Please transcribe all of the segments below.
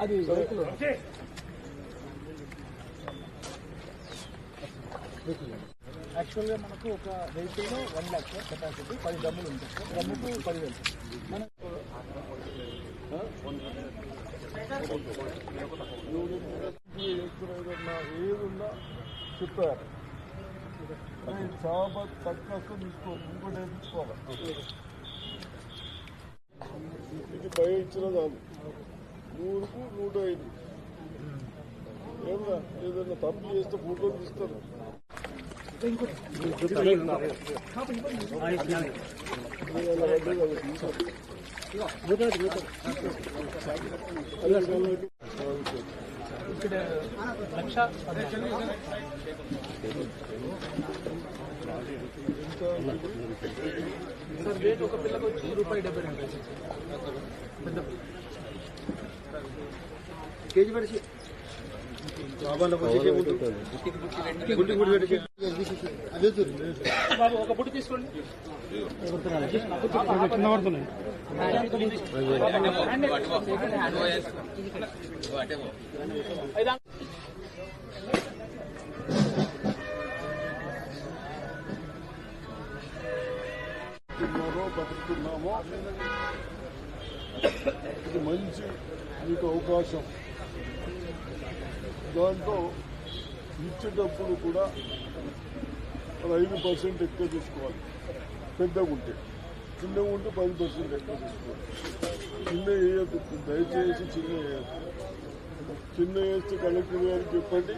అది యాక్చువల్గా మనకు ఒక వెహికల్లో వన్ ల్యాక్ సార్ కెపాసిటీ పది డబ్బులు ఉంటాయి సార్ డమ్ముకు పదివేలు. మనకు ఎక్కడైనా ఏదున్నా చెప్పారు చేప తక్కువ తీసుకో ఇంకోటి వేయించుకోవాలి ఇది భయం ఇచ్చిన చాలు నూరుకు నూట ఐదు. ఏమన్నా ఏదైనా తప్పు చేస్తే ఫోటోలు తీస్తారు. ఇక్కడ లక్ష సార్ రేట్ ఒక పిల్లకు వచ్చి రూపాయి డెబ్బై రెండు పైసలు సార్. పెద్ద పిల్ల. కేజీ పడిచి బాబు ఒక బుట్టు తీసుకోండి ఐదా బతుకుతున్నామో ఇది మంచి మీకు అవకాశం. దాంట్లో ఇచ్చేటప్పుడు కూడా ఒక ఐదు పర్సెంట్ ఎక్కువ తీసుకోవాలి. పెద్దగా ఉంటే. చిన్నగా ఉంటే పది పర్సెంట్ ఎక్కువ తీసుకోవాలి. చిన్న వేయద్దు. దయచేసి చిన్న వేయద్దు. చిన్న వేస్తే కలెక్టర్ గారికి చెప్పండి.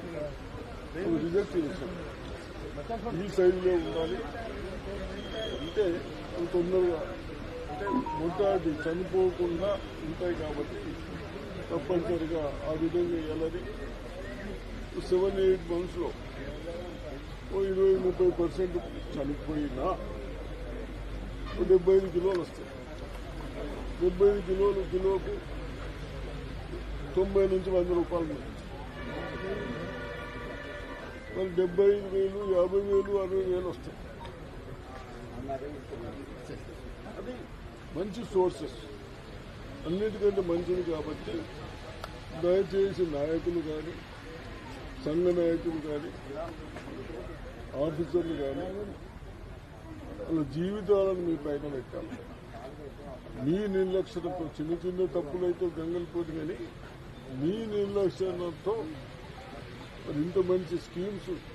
రిజెక్ట్ చేసాం ఈ సైజులో ఉండాలి. అంటే తొందరగా అంటే మొట్టాది చనిపోకుండా ఉంటాయి కాబట్టి తప్పనిసరిగా ఆ విధంగా వెళ్ళాలి. సెవెన్ ఎయిట్ మంత్స్లో ఓ ఇరవై ముప్పై పర్సెంట్ చనిపోయినా డెబ్బై ఐదు కిలోలు వస్తాయి డెబ్బై ఐదు కిలోలు కిలోకు తొంభై నుంచి వంద రూపాయలు మరి డెబ్బై ఐదు వేలు యాభై వేలు అరవై వేలు వస్తాయి అది మంచి సోర్సెస్ అన్నిటికంటే మంచిది కాబట్టి దయచేసి నాయకులు కానీ సంఘ నాయకులు కానీ ఆఫీసర్లు కానీ వాళ్ళ జీవితాలను మీ పైన పెట్టాలి. మీ నిర్లక్ష్యంతో చిన్న చిన్న తప్పులైతే గంగలిపోదు కానీ మీ నిర్లక్ష్యంతో మరి ఇంత మంచి స్కీమ్స్